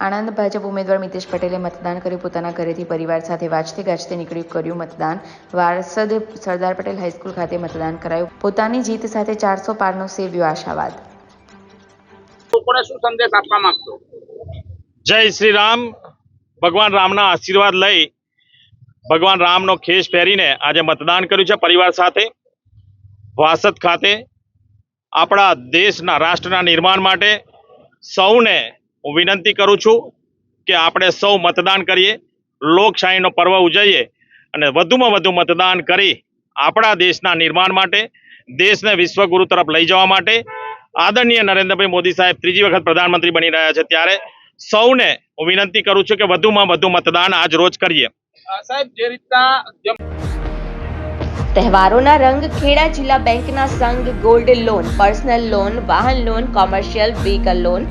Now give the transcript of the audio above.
આણંદ ભાજપ ઉમેદવાર મિતેશ પટેલે મતદાન કર્યું. પોતાના ઘરેથી પરિવાર સાથે વાજતે ગાજતે નીકળ્યું કર્યું મતદાન. વારસદ સરદાર પટેલ હાઈસ્કૂલ ખાતે મતદાન કરાયું. પોતાની જીત સાથે ચારસો પારનો સેવ્યો આશાવાદ. લોકોને શું સંદેશ આપવા માંગતો જય શ્રી રામ. ભગવાન રામના આશીર્વાદ લઈ ભગવાન રામનો ખેસ પહેરીને આજે મતદાન કર્યું છે પરિવાર સાથે. વાસદ ખાતે આપણા દેશના રાષ્ટ્રના નિર્માણ માટે સૌને હું વિનંતી કરું છું કે આપણે સૌ મતદાન કરીએ લોકશાહીનો પર્વ ઉજવીએ અને વધુમાં વધુ મતદાન કરી આપણા દેશના નિર્માણ માટે દેશને વિશ્વગુરુ તરફ લઈ જવા માટે આદરણીય નરેન્દ્રભાઈ મોદી સાહેબ ત્રીજી વખત પ્રધાનમંત્રી બની રહ્યા છે ત્યારે સૌને હું વિનંતી કરું છું કે વધુમાં વધુ મતદાન આજ રોજ કરીએ. સાહેબ જે રીતના તહેવારોના રંગ ખેડા જિલ્લા બેંકના સંઘ ગોલ્ડ લોન પર્સનલ લોન વાહન loan commercial vehicle loan